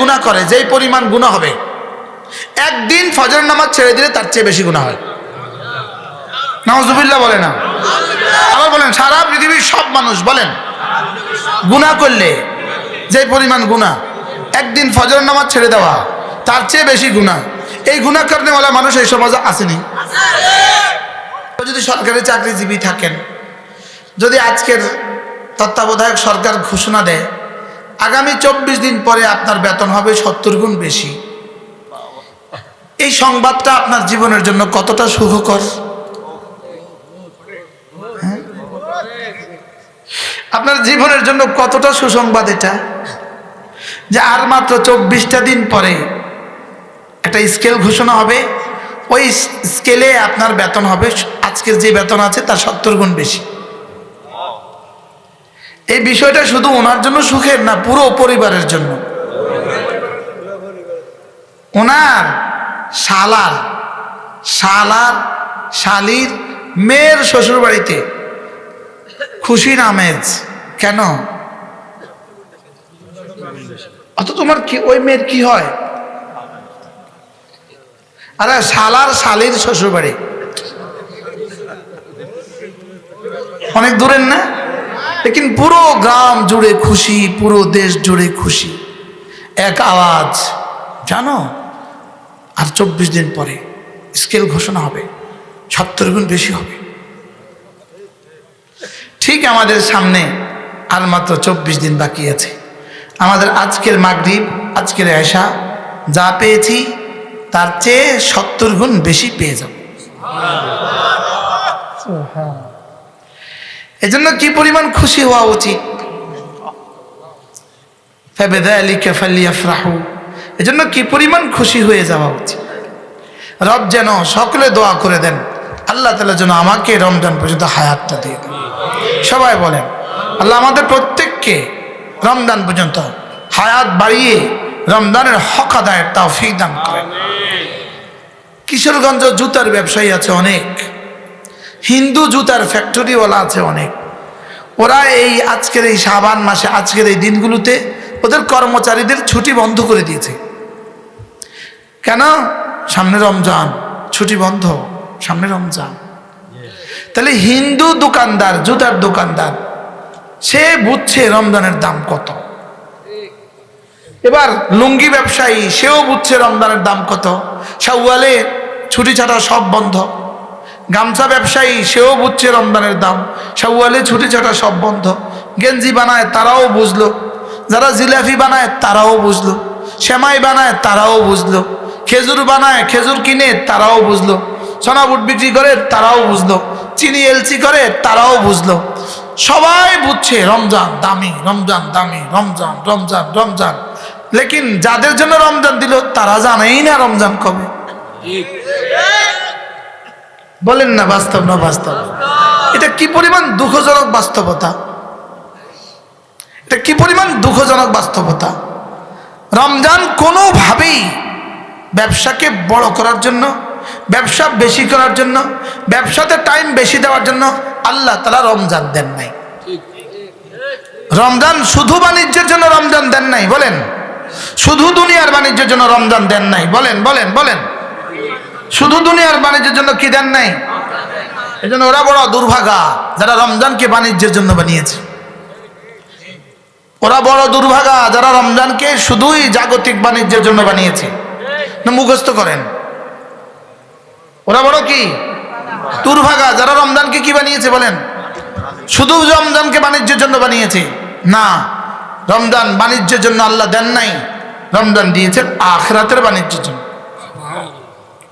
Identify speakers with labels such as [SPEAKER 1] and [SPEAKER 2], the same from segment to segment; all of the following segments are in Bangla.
[SPEAKER 1] গুণা করে, যেই পরিমাণ গুণা হবে, একদিন ফজর নামাজ ছেড়ে দিলে তার চেয়ে বেশি গুণা হয়। নওয়াজুবিল্লাহ বলে না। আবার বলেন, সারা পৃথিবীর সব মানুষ বলেন গুণা করলে যে পরিমাণ গুণা একদিন ফজর নামাজ ছেড়ে দেওয়া তার চেয়ে বেশি গুণা এই গুণা কারণে বলা মানুষ এই সমাজে আসেনি। যদি সরকারি চাকরিজীবী থাকেন, যদি আজকের তত্ত্বাবধায়ক সরকার ঘোষণা দেয় আগামী চব্বিশ দিন পরে আপনার বেতন হবে সত্তর গুণ বেশি। এই সংবাদটা আপনার জীবনের জন্য কতটা সুখকর? হ্যাঁ? আপনার জীবনের জন্য কতটা সুসংবাদ এটা? যে আর মাত্র চব্বিশটা দিন পরে একটা স্কেল ঘোষণা হবে, ওই স্কেলে আপনার বেতন হবে, আজকের যে বেতন আছে তার সত্তর গুণ বেশি। এই বিষয়টা শুধু ওনার জন্য সুখের না, পুরো পরিবারের জন্য। ওনার শালার শালার শালির মেয়ের শ্বশুর বাড়িতে খুশির আমেজ কেন? অত তোমার কি, ওই মেয়ের কি হয়? আরে, শালার শালির শ্বশুর বাড়ি অনেক দূরের না? লেকিন পুরো গ্রাম জুড়ে খুশি পুরো দেশ জুড়ে খুশি এক আওয়াজ জানো আর চব্বিশ দিন পরে স্কেল ঘোষণা হবে সত্তর গুণ বেশি হবে ঠিক আমাদের সামনে আর মাত্র চব্বিশ দিন বাকি আছে আমাদের আজকের মাগরিব আজকের এশা যা পেয়েছি তার চেয়ে সত্তর গুণ বেশি পেয়ে যাব এজন্য কি পরিমাণ খুশি হওয়া উচিত? এজন্য কি পরিমাণ খুশি হয়ে যাওয়া উচিত? রব যেন সকলে দোয়া করে দেন আল্লাহ তালা যেন আমাকে রমজান পর্যন্ত হায়াতটা দিয়ে দেন। সবাই বলেন আল্লাহ আমাদের প্রত্যেককে রমজান পর্যন্ত হায়াত বাড়িয়ে রমজানের হক আদায়ের তাও ফিক দান করেন। কিশোরগঞ্জ জুতার ব্যবসায়ী আছে অনেক। হিন্দু জুতার ফ্যাক্টরিওয়ালা আছে অনেক। ওরা এই আজকের এই সাবান মাসে, আজকের এই দিনগুলোতে ওদের কর্মচারীদের ছুটি বন্ধ করে দিয়েছে। কেন? সামনে রমজান, ছুটি বন্ধ, সামনে রমজান। তাহলে হিন্দু দোকানদার, জুতার দোকানদার, সে বুঝছে রমজানের দাম কত। এবার লুঙ্গি ব্যবসায়ী, সেও বুঝছে রমজানের দাম কত। শাওয়ালে ছুটি ছাড়া সব বন্ধ। গামছা ব্যবসায়ী, সেও বুঝছে রমজানের দাম। শাওয়ালে ছুটি ছাড়া সব বন্ধ। গেঞ্জি বানায় তারাও বুঝলো। যারা জিলাপি বানায় তারাও বুঝলো। সেমাই বানায় তারাও বুঝলো। খেজুর বানায় খেজুর কিনে তারাও বুঝলো। সোনা বুট বিক্রি করে তারাও বুঝলো। চিনি, এলচি করে তারাও বুঝলো। সবাই বুঝছে রমজান দামি রমজান দামি, রমজান রমজান রমজান। লেকিন যাদের জন্য রমজান দিল, তারা জানেই না রমজান কবে। বলেন না বাস্তব না বাস্তব। এটা কি পরিমাণ দুঃখজনক বাস্তবতা? এটা কি পরিমাণ দুঃখজনক বাস্তবতা? রমজান কোনোভাবেই ব্যবসাকে বড় করার জন্য, ব্যবসা বেশি করার জন্য, ব্যবসাতে টাইম বেশি দেওয়ার জন্য আল্লাহ তালা রমজান দেন নাই। রমজান শুধু বাণিজ্যের জন্য রমজান দেন নাই, বলেন। শুধু দুনিয়ার বাণিজ্যের জন্য রমজান দেন নাই, বলেন বলেন বলেন। শুধু দুনিয়ার বাণিজ্যের জন্য কি দেন নাই? এই জন্য ওরা বড় দুর্ভাগা, যারা রমজানকে বাণিজ্যের জন্য বানিয়েছে। ওরা বড় দুর্ভাগা, যারা রমজানকে শুধুই জাগতিক বাণিজ্যের জন্য বানিয়েছে। মুখস্থ করেন। ওরা বড় কি? দুর্ভাগা, যারা রমজানকে কি বানিয়েছে বলেন? শুধু রমজানকে বাণিজ্যের জন্য বানিয়েছে। না, রমজান বাণিজ্যের জন্য আল্লাহ দেন নাই। রমজান দিয়েছেন আখরাতের বাণিজ্যের জন্য।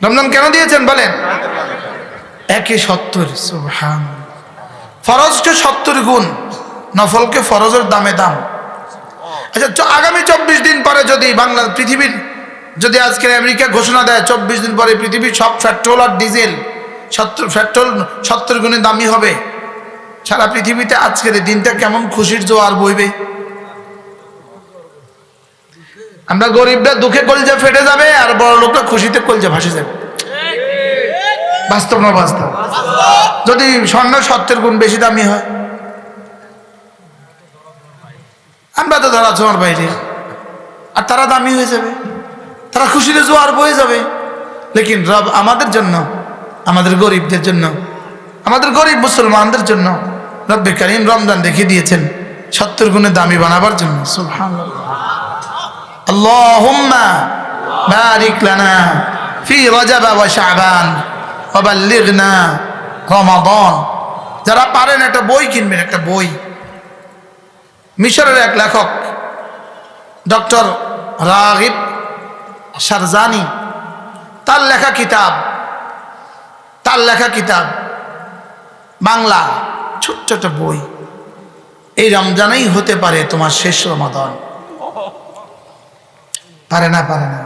[SPEAKER 1] রমজান কেন দিয়েছেন? বলেন। একে সত্তর সুবহান। ফরজকে সত্তর গুণ নফলকে ফরজের দামে দাম। আচ্ছা আগামী চব্বিশ দিন পরে যদি বাংলা পৃথিবীর যদি আজকে আমেরিকা ঘোষণা দেয় চব্বিশ দিন পরে পৃথিবীর সব পেট্রোল আর ডিজেল সত্তর পেট্রোল সত্তর গুণে দামি হবে। সারা পৃথিবীতে আজকের দিনটা কেমন খুশির জোয়ার বইবে। আমরা গরিবরা দুঃখে কলজা ফেটে যাবে আর বড় লোকরা খুশিতে কলজা ভাসে যাবে। বাস্তব না বাস্তব? যদি স্বর্ণ সত্যের গুণ বেশি দামি হয়। আমরা তো ধরা ছোঁয়ার বাইরে। আর তারা দামি হয়ে যাবে। তারা খুশিতে জোয়ার বয়ে যাবে। লেকিন রব আমাদের জন্য, আমাদের গরিবদের জন্য, আমাদের গরিব মুসলমানদের জন্য রব্বে করিম রমজান রেখে দিয়েছেন সত্তর গুণে দামি বানাবার জন্য। সুবহানাল্লাহ। যারা পারেন একটা বই কিনবেন, একটা বই। মিশরের এক লেখক, ডক্টর রাগিব সারজানি তার লেখা কিতাব, তার লেখা কিতাব, বাংলা, ছোট্ট একটা বই। এই রমজানেই হতে পারে তোমার শেষ রমাদান। পারে না পারে না।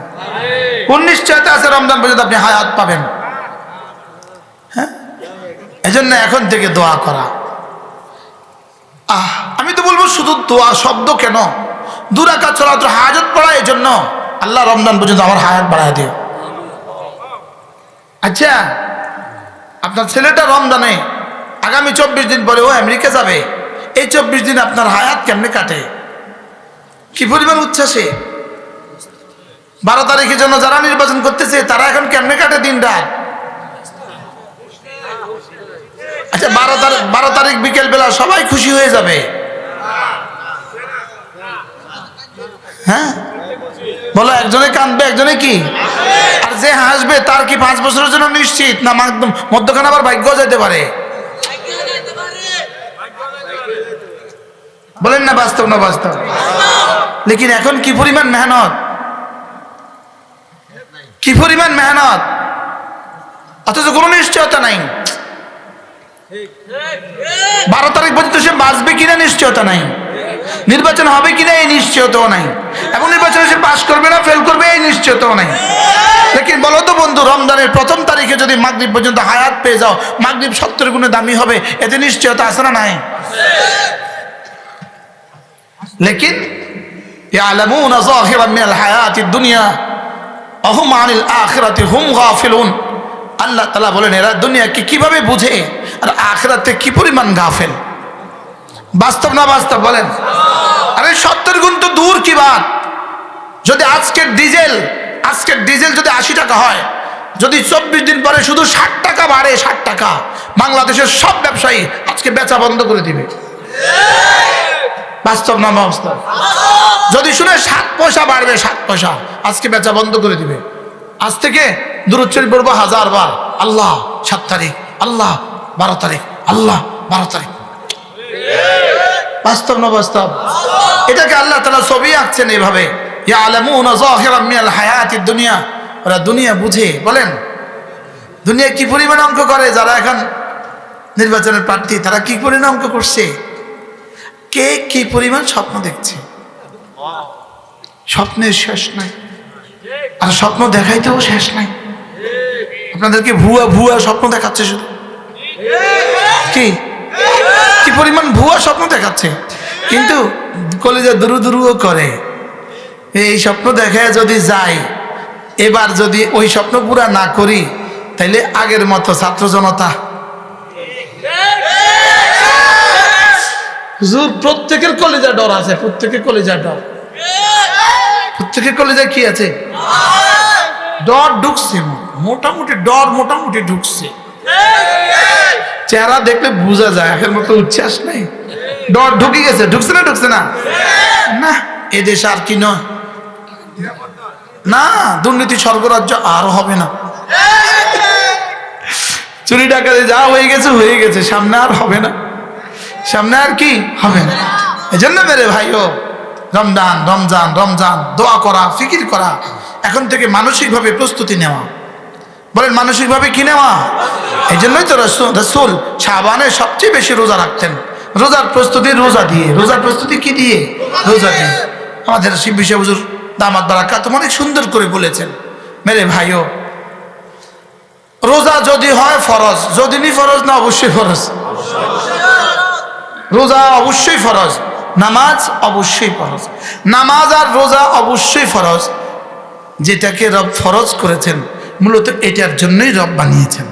[SPEAKER 1] কোন নিশ্চয়তা আছে রমজান পর্যন্ত আপনি হায়াত পাবেন? হ্যাঁ? এজন্য এখন থেকে দোয়া করা। আহ আমি তো বলব শুধু দোয়া শব্দ কেন? দুরাকাত ছড়া তো হাজত পড়া এই জন্য আল্লাহ রমজান পর্যন্ত আমার হায়াত বাড়ায় দিও। আচ্ছা আপনার ছেলেটা রমজানে আগামী চব্বিশ দিন পরে ও আমেরিকা যাবে। এই চব্বিশ দিন আপনার হায়াত কেমনে কাটে? কি পরিমাণ উচ্ছ্বাসে? বারো তারিখের জন্য যারা নির্বাচন করতেছে, তারা এখন কেমনে কাটে দিন রাত আচ্ছা বারো তারিখ বারো তারিখ বিকেল বেলা সবাই খুশি হয়ে যাবে। হ্যাঁ? বলো, একজনে কাঁদবে, একজনে কি? আর যে হাসবে, তার কি পাঁচ বছরের জন্য নিশ্চিত? না মধ্যখানে আবার ভাগ্য যেতে পারে। বলেন না, বাস্তব না বাস্তব? লেকিন এখন কি পরিমাণ মেহনত? কি পরিমাণ মেহনত? অথচ কোনো নিশ্চয়তা নাই। বারো তারিখ পর্যন্ত সে বাঁচবে কিনা নিশ্চয়তা নাই। নির্বাচন হবে কিনা এই নিশ্চয়তাও নাই। এবং নির্বাচনে সে পাশ করবে না ফেল করবে এই নিশ্চয়তাও নাই। লেকিন বলো তো বন্ধু, রমজানের প্রথম তারিখে যদি মাগরীব পর্যন্ত হায়াত পেয়ে যাও, মাগরীব সত্তর গুণে দামি হবে, এতে নিশ্চয়তা আছে না নাই? লেকিন আলমুন হায়াত দুনিয়া অহুম আনিল আখরাতে হুম গাফিলুন। আল্লাহ তালা বলেন, এরা দুনিয়াকে কীভাবে বুঝে আর আখরাতে কি পরিমাণ গাফেল? বাস্তব না বাস্তব বলেন? আরে সত্তর গুণ তো দূর কি বাদ যদি আজকের ডিজেল আজকের ডিজেল যদি আশি টাকা হয়, যদি চব্বিশ দিন পরে শুধু ষাট টাকা বাড়ে, ষাট টাকা, বাংলাদেশের সব ব্যবসায়ী আজকে বেচা বন্ধ করে দিবে। বাস্তব না বাস্তব? যদি শুনে সাত পয়সা বাড়বে, সাত পয়সা, আজকে বেচা বন্ধ করে দিবে। আজ থেকে দূরচ্চরি পড়ব হাজার বার। আল্লাহ সাত তারিখ, আল্লাহ বারো তারিখ, আল্লাহ বারো তারিখ। বাস্তব না বাস্তব? এটাকে আল্লাহ তালা ছবি আঁকছেন এইভাবে। দুনিয়া। ওরা দুনিয়া বুঝে, বলেন, দুনিয়া কি পরিমাণ অঙ্ক করে? যারা এখন নির্বাচনের প্রার্থী, তারা কি পরিমাণ অঙ্ক করছে? কে কি পরিমাণ স্বপ্ন দেখছে? স্বপ্নের শেষ নাই। আর স্বপ্ন দেখাইতেও শেষ নাই। আপনাদেরকে ভুয়া ভুয়া স্বপ্ন দেখাচ্ছে শুধু। কি? কি পরিমাণ ভুয়া স্বপ্ন দেখাচ্ছে? কিন্তু কলেজে দুরু দুরুও করে। এই স্বপ্ন দেখে যদি যাই, এবার যদি ওই স্বপ্ন পুরা না করি, তাইলে আগের মতো ছাত্র জনতা হুজুর, প্রত্যেকের কলেজা ডর আছে, প্রত্যেকের কলেজা ডর। প্রত্যেকের কলেজা কি আছে? ডর ঢুকছে, মোটামুটি ডর মোটামুটি ঢুকছে। চেহারা দেখলে বোঝা যায় আগের মতো উচ্ছ্বাস নাই। ডর ঢুকে গেছে, ঢুকছে না ঢুকছে না? না এদেশ আর কি নয়। না, দুর্নীতি স্বর্গরাজ্য আর হবে না। চুরি ডাকাতে যা হয়ে গেছে হয়ে গেছে, সামনে আর হবে না। সামনে আর কি হবে না। এই জন্য মেরে ভাইও রমজান রমজান রমজান, দোয়া করা, ফিকির করা, এখন থেকে মানসিকভাবে প্রস্তুতি নেওয়া। বলেন, মানসিকভাবে কি নেওয়া? এই জন্যই তো রসুল শাহবানের সবচেয়ে বেশি রোজা রাখতেন। রোজার প্রস্তুতি রোজা দিয়ে। রোজার প্রস্তুতি কি দিয়ে? রোজা দিয়ে। আমাদের শিব বিষয় হুজুর দামাত বারাকাত অনেক সুন্দর করে বলেছেন। মেরে ভাইও রোজা যদি হয় ফরজ, যদি নি ফরজ না অবশ্যই ফরজ। রোজা অবশ্যই ফরজ, নামাজ অবশ্যই ফরজ। নামাজ আর রোজা অবশ্যই ফরজ, যেটাকে রব ফরজ করেছেন, মূলত এটার জন্যই রব বানিয়েছেন।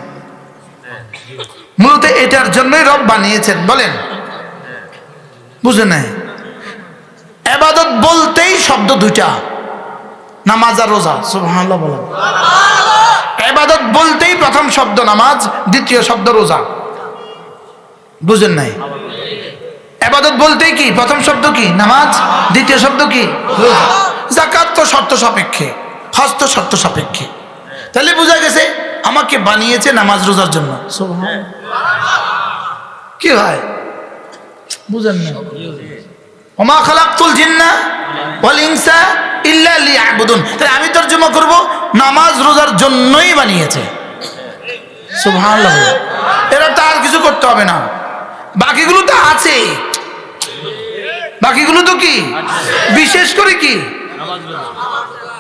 [SPEAKER 1] মূলত এটার জন্যই রব বানিয়েছেন, বলেন। বুঝে নাই? এবাদত বলতেই শব্দ দুইটা, নামাজ আর রোজা, সুবহানাল্লাহ বলেন। এবাদত বলতেই প্রথম শব্দ নামাজ, দ্বিতীয় শব্দ রোজা। বুঝেন নাই? এবাদত বলতেই কি? প্রথম শব্দ কি? নামাজ? দ্বিতীয় শব্দ কি? জাকাত তো শর্ত সাপেক্ষে। হস্ত শর্ত সাপেক্ষে। তাহলে বোঝা গেছে, আমাকে বানিয়েছে নামাজ রোজার জন্য। কি হয়? বুঝেন না। ওমা খালাকতুল জিন্না ওয়াল ইনসা ইল্লা লিয়াবুদুন। তাহলে আমি তর্জমা করব, নামাজ রোজার জন্যই বানিয়েছে। সুবহানাল্লাহ। এরা তো আর কিছু করতে হবে না। বাকিগুলো তো আছে। বাকিগুলো তো কি? বিশেষ করে কি?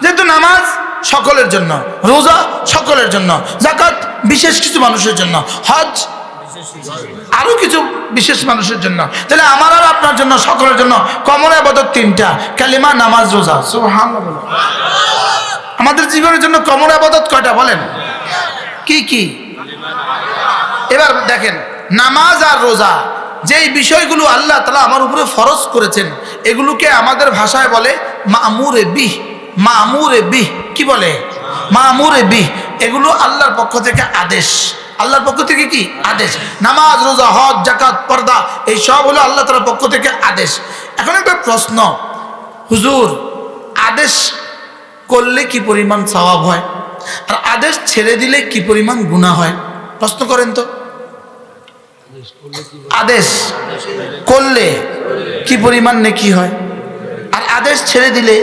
[SPEAKER 1] যেহেতু নামাজ সকলের জন্য, রোজা সকলের জন্য জাকাত বিশেষ কিছু মানুষের জন্য, হজ আরও কিছু বিশেষ মানুষের জন্য। তাহলে আমার আর আপনার জন্য, সকলের জন্য কমন আবাদত তিনটা, কালিমা, নামাজ, রোজা। আমাদের জীবনের জন্য কমন আবাদত কয়টা বলেন? কি কি? এবার দেখেন, নামাজ আর রোজা যেই বিষয়গুলো আল্লাহ তালা আমার উপরে ফরজ করেছেন, এগুলোকে আমাদের ভাষায় বলে মামুরে বিহ মামুরে বিহ, কি বলে? মামুরে বিহ, এগুলো আল্লাহর পক্ষ থেকে আদেশ। আল্লাহর পক্ষ থেকে কি? আদেশ। নামাজ, রোজা, হজ জাকাত পর্দা, এই সব হলো আল্লাহ তালার পক্ষ থেকে আদেশ। এখন একটা প্রশ্ন, হুজুর, আদেশ করলে কি পরিমাণ সওয়াব হয়? আর আদেশ ছেড়ে দিলে কি পরিমাণ গুণা হয়? প্রশ্ন করেন তো। আদেশ করলে কি পরিমাণ নেকি হয়? আর আদেশ ছেড়ে দিলে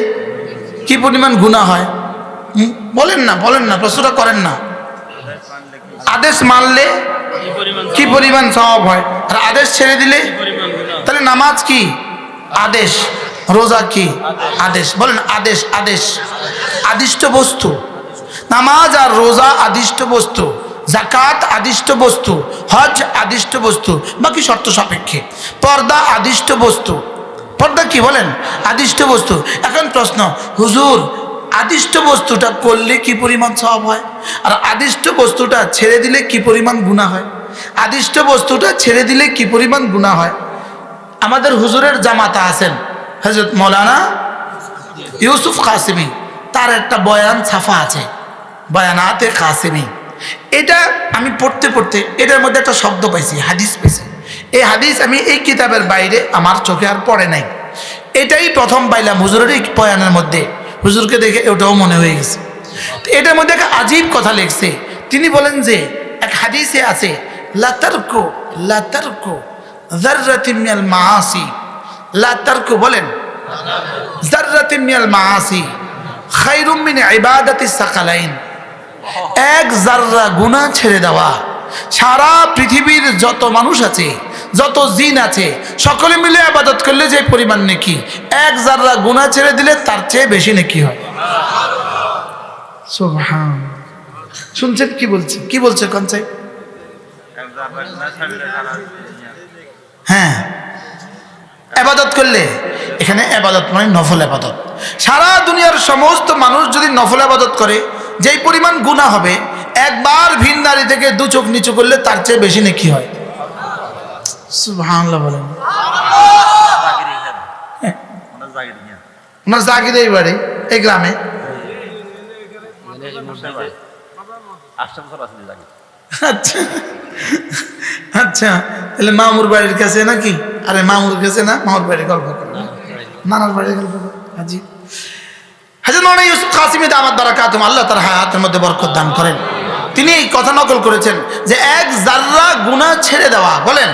[SPEAKER 1] কি পরিমাণ গুণা হয়? বলেন না বলেন না, প্রশ্নটা করেন না। আদেশ মানলে কি পরিমাণ স্বভাব হয়? আর আদেশ ছেড়ে দিলে তাহলে নামাজ কি? আদেশ। রোজা কি? আদেশ। বলেন, আদেশ আদেশ। আদিষ্ট বস্তু। নামাজ আর রোজা আদিষ্ট বস্তু। জাকাত আদিষ্ট বস্তু, হজ আদিষ্ট বস্তু, বাকি শর্ত সাপেক্ষে। পর্দা আদিষ্ট বস্তু। পর্দা কি বলেন? আদিষ্ট বস্তু। এখন প্রশ্ন, হুজুর, আদিষ্ট বস্তুটা করলে কি পরিমাণ সব হয়? আর আদিষ্ট বস্তুটা ছেড়ে দিলে কি পরিমাণ গুণা হয়? আদিষ্ট বস্তুটা ছেড়ে দিলে কি পরিমাণ গুণা হয়? আমাদের হুজুরের জামাতা আছেন হজরত মৌলানা ইউসুফ কাসিমি। তার একটা বয়ান ছাফা আছে। বয়ানাতে কাসিমি। এটা আমি পড়তে পড়তে এটার মধ্যে একটা শব্দ পাইছি, হাদিস পাইছি। এই হাদিস আমি এই কিতাবের বাইরে আমার চোখে আর পড়ে নাই। এটাই প্রথম পাইলাম হুজুরের এই বয়ানের মধ্যে। হুজুরকে দেখে ওটাও মনে হয়ে গেছে। এটার মধ্যে একটা আজীব কথা লিখছে। তিনি বলেন যে, এক হাদিসে আছে লাতারকো লাতারকো জাররাতিমিয়াল মাসি লাতারকো বলেন জাররাতিমিয়াল মাসি খাইরুম মিন ইবাদাতি সাকালাইন। এক জাররা গুনাহ ছেড়ে দেওয়া, সারা পৃথিবীর যত মানুষ আছে, যত জিন আছে, সকলে মিলে আবাদত করলে যে পরিমাণ নেকি। এক জাররা গুনাহ ছেড়ে দিলে তার চেয়ে বেশি নেকি হয়। শুনছেন কি বলছে? কি বলছে কনসাই হ্যাঁ। আবাদত করলে, এখানে আবাদত মানে নফল আবাদত। সারা দুনিয়ার সমস্ত মানুষ যদি নফল আবাদত করে যেই পরিমাণ গুণা হবে একবার ভিন নারী থেকে দু চোখ নিচু করলে তার চেয়ে বেশি নাকি হয়। সুবহানাল্লাহ বলেন। ওনার জাগির এই বাড়ি এই গ্রামে। আচ্ছা। আচ্ছা তাহলে মামুর বাড়ির কাছে নাকি? আরে মামুর কাছে না মামুর বাড়ির গল্প করে নানার বাড়ির গল্প করে হাজি। হাজার মনে ইউসুফ কাসিমি দামাত বারাকাতুম আল্লাহ তার হাতের মধ্যে বরকত দান করেন। তিনি এই কথা নকল করেছেন যে এক জাররা গুনাহ ছেড়ে দেওয়া বলেন।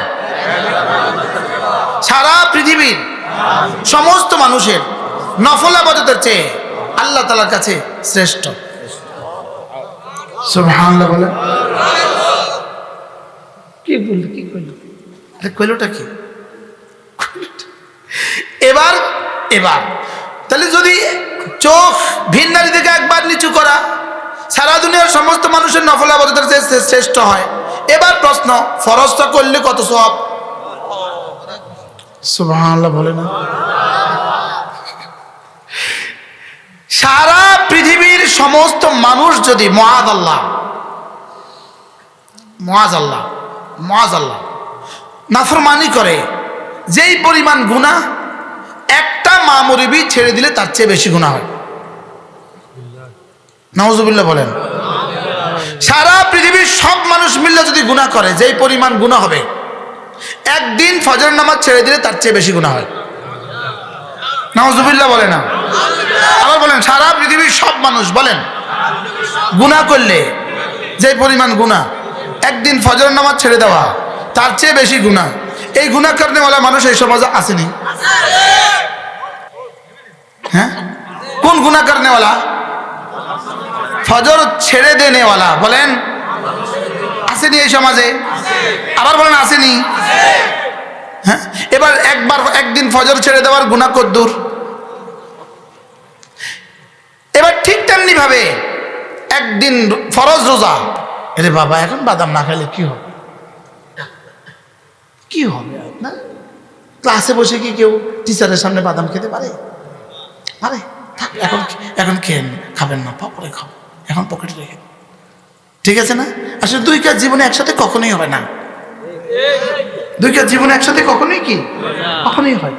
[SPEAKER 1] সারা পৃথিবীর সমস্ত মানুষের নফল আবাদতের চেয়ে আল্লাহ তালার কাছে শ্রেষ্ঠ। সুবহানাল্লাহ বলেন। কি বলল কি কইল? কইলটা কি? এবার এবার। তাহলে যদি চোখ ভিন নারী থেকে একবার নিচু করা। সারা দুনিয়ার সমস্ত মানুষের নফল আবাদতের চেয়ে শ্রেষ্ঠ হয়। এবার প্রশ্ন ফরজটা করলে কত সব সুবহানাল্লাহ বলে না। সারা পৃথিবীর সমস্ত মানুষ যদি মহাদ আল্লাহ মহাজ আল্লাহ মহাজ আল্লাহ নাফরমানি করে যেই পরিমাণ গুণা একটা মামুরিবি ছেড়ে দিলে তার চেয়ে বেশি গুণা হয়। নাউজুবিল্লাহ বলেন। সারা পৃথিবীর সব মানুষ মিললে যদি গুণা করে, যেই পরিমাণ গুণা হবে, একদিন ফজর নামাজ ছেড়ে দিলে তার চেয়ে বেশি গুণা হয়। নাউজুবিল্লাহ বলে না। আবার বলেন, সারা পৃথিবীর সব মানুষ বলেন গুণা করলে যে পরিমাণ গুণা একদিন ফজর নামাজ ছেড়ে দেওয়া, তার চেয়ে বেশি গুণা এই গুণা কারণেওয়ালা মানুষ এই সমাজে আসেনি। হ্যাঁ? কোন গুণা কারণেওয়ালা ফজর ছেড়ে দেনেওয়ালা বলেন। আসেনি এই সমাজে? আবার বলেন আসেনি। হ্যাঁ? এবার একবার, একদিন ফজর ছেড়ে দেওয়ার গুণা কদ্দুর। এবার ঠিক তেমনি ভাবে একদিন ফরজ রোজা। আরে বাবা, এখন বাদাম না খেলে কি হবে? কি হবে আপনার ক্লাসে বসে কি কেউ টিচারের সামনে বাদাম খেতে পারে? পারে। এখন এখন খেয়ে খাবেন না পরে খাব। এখন পকেটে রেখে ঠিক আছে না? আসলে দুই কাজ জীবনে একসাথে কখনোই হবে না। দুই কাজ জীবনে একসাথে কখনোই কি? কখনোই হয়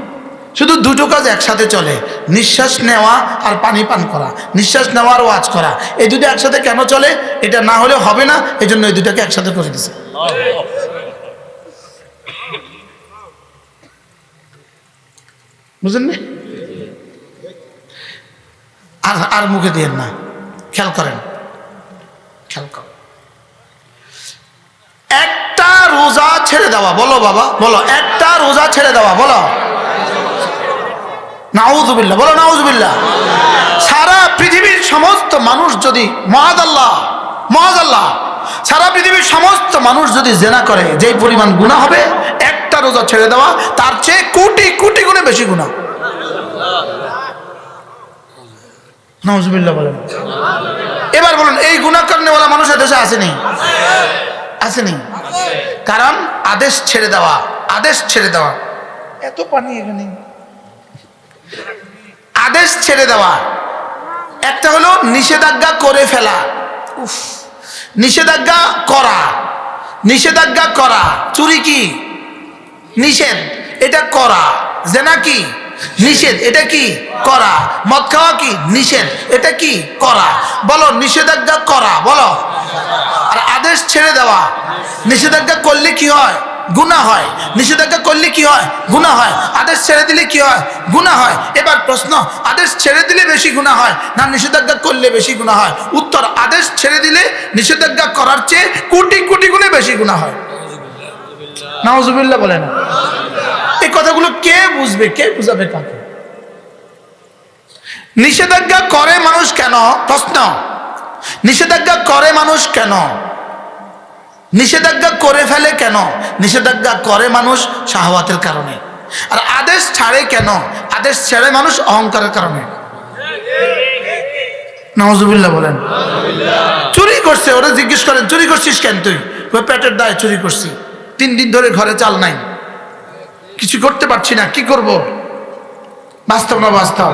[SPEAKER 1] শুধু দুটো কাজ একসাথে চলে। নিঃশ্বাস নেওয়া আর পানি পান করা। নিঃশ্বাস নেওয়া আর ওয়াজ করা। এই দুটো একসাথে কেন চলে? এটা না হলে হবে না এই জন্য এই দুটাকে একসাথে করে দিছে। বুঝলেন না? আর আর মুখে দিয়েন না। খেয়াল করেন। খেয়াল একটা রোজা ছেড়ে দেওয়া, বলো বাবা, বলো, একটা রোজা ছেড়ে দেওয়া, বলো। নাউজুবিল্লাহ বলো নাউজুবিল্লাহ। সারা পৃথিবীর সমস্ত মানুষ যদি মহাদ আল্লাহ মহাদ আল্লাহ সারা পৃথিবীর সমস্ত মানুষ যদি জেনা করে, যেই পরিমাণ গুণা হবে একটা রোজা ছেড়ে দেওয়া, তার চেয়ে কোটি কোটি গুণে বেশি গুণা। বলেন। এবার বলুন, এই গুণা কারণেওয়ালা মানুষ দেশে আসেনি? আসেনি। কারণ আদেশ ছেড়ে দেওয়া, আদেশ ছেড়ে দেওয়া। এত পানি এখানে। আদেশ ছেড়ে দেওয়া। একটা হলো নিষেধাজ্ঞা করে ফেলা। উফ। নিষেধাজ্ঞা করা। নিষেধাজ্ঞা করা। চুরি কি? নিষেধ, এটা করা। জেনা কি? নিষেধ, এটা কি? করা। মদ খাওয়া কি? নিষেধ, এটা কি? করা। বলো, নিষেধাজ্ঞা করা, বলো। আর আদেশ ছেড়ে দেওয়া। নিষেধাজ্ঞা করলে কি হয়? গুণা হয়। নিষেধাজ্ঞা করলে কি হয়? গুণা হয়। আদেশ ছেড়ে দিলে কি হয়? গুণা হয়। এবার প্রশ্ন, আদেশ ছেড়ে দিলে বেশি গুণা হয় না নিষেধাজ্ঞা করলে বেশি গুণা হয়? উত্তর, আদেশ ছেড়ে দিলে নিষেধাজ্ঞা করার চেয়ে কোটি কোটি গুণে বেশি গুণা হয়। নাওজুবিল্লাহ বলে না এই কথাগুলো কে বুঝবে? কে বুঝাবে কাকে? নিষেধাজ্ঞা করে মানুষ কেন? প্রশ্ন। নিষেধাজ্ঞা করে মানুষ কেন? নিষেধাজ্ঞা করে ফেলে কেন? নিষেধাজ্ঞা করে মানুষ শাহওয়াতের কারণে। আর আদেশ ছাড়ে কেন? আদেশ ছেড়ে মানুষ অহংকারের কারণে। নওয়াজুবিল্লাহ বলেন। চুরি করছে, ওরা জিজ্ঞেস করেন, চুরি করছিস কেন তুই? পেটের দায় চুরি করছি। তিন দিন ধরে ঘরে চাল নাই। কিছু করতে পারছি না, কি করব? বাস্তব না বাস্তব?